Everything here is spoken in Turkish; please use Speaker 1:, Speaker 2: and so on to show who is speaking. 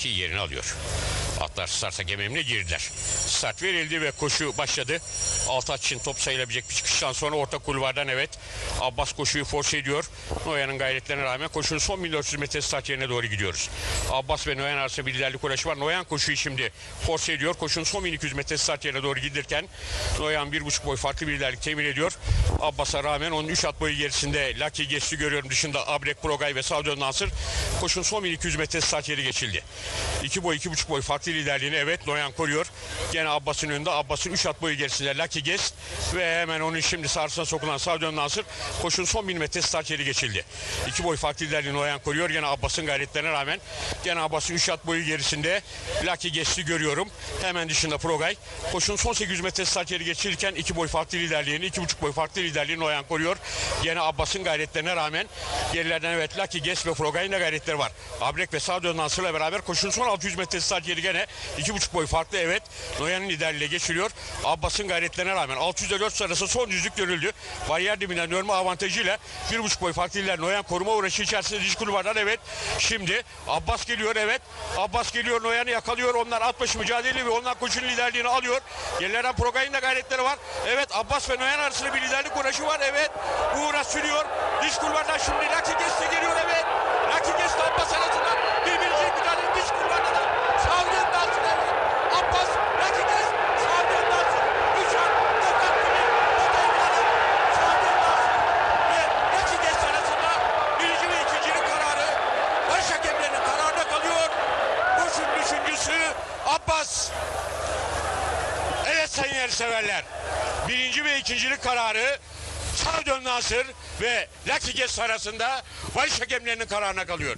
Speaker 1: Lucky yerini alıyor. Atlar starta gememle girdiler. Start verildi ve koşu başladı. Altaç için top sayılabilecek bir çıkıştan sonra orta kulvardan evet. Abbas koşuyu force ediyor. Noyan'ın gayretlerine rağmen koşunun son 1400 metre start yerine doğru gidiyoruz. Abbas ve Noyan arasında bir liderlik uğraşı var. Noyan koşuyu şimdi force ediyor. Koşunun son 1200 metre start yerine doğru giderken Noyan bir buçuk boy farklı bir liderlik temin ediyor. Abbas'a rağmen onun 3 at boyu gerisinde Lucky geçti görüyorum. Dışında Abrek Progay ve Savcı Nasır. Koşunun son 1200 metre start yeri geçildi. 2 boy 2,5 boy farklı liderliğini evet Noyan koruyor. Gene Abbas'ın önünde Abbas'ın 3 at boyu gerisinde Lucky Guest ve hemen onun şimdi sarsına sokulan Savcı Nasır koşunun son 1000 metre start yeri geçildi. 2 boy farklı liderliğini Noyan koruyor. Gene Abbas'ın gayretlerine rağmen gene Abbas'ın 3 at boyu gerisinde Lucky Guest'i görüyorum. Hemen dışında Progay. Koşunun son 800 metre start yeri geçirirken 2 boy farklı liderliğini 2,5 boy farklı liderliğini Noyan koruyor. Gene Abbas'ın gayretlerine rağmen gerilerden evet Lucky Guest ve Progay'ın da gayretleri var. Abrek ve Savcı Nasır'la beraber koşunun son 600 metre start yeri gene 2,5 boy farklı evet. Noyan'ın liderliğiyle geçiliyor. Abbas'ın gayretlerine rağmen 600'e 4 sırası son düzlük görüldü. Bariyer dibinden dönme avantajıyla 1,5 boy farklı lider Noyan koruma uğraşı içerisinde diş kulvardan evet. Şimdi Abbas geliyor evet. Abbas geliyor Noyan'ı yakalıyor. Onlar at başı mücadele ve onlar koşunun liderliğini alıyor. Gerilerden Progay'ın da gayretleri var. Evet Abbas ve Noyan arasında bir liderlik uğraşı var evet. Bu uğraş sürüyor. Diş kulvardan şimdi de geliyor evet. İle Abbas arasında birbirine mücadele diş kulvardan sağlığın altına evet. Abbas Lucky Guest sağlığın altına. Üç an Gökhan Gül'ün Odayı'nın sağlığın altına. Ve Lucky Guest arasında birinci ve ikincinin kararı baş hakemlerinin kararına kalıyor. Koşun düşüncüsü Abbas. Evet sayın yarışseverler. Birinci ve ikincilik kararı Savcı Nasır ve Guest arasında baş hakemlerinin kararına kalıyor.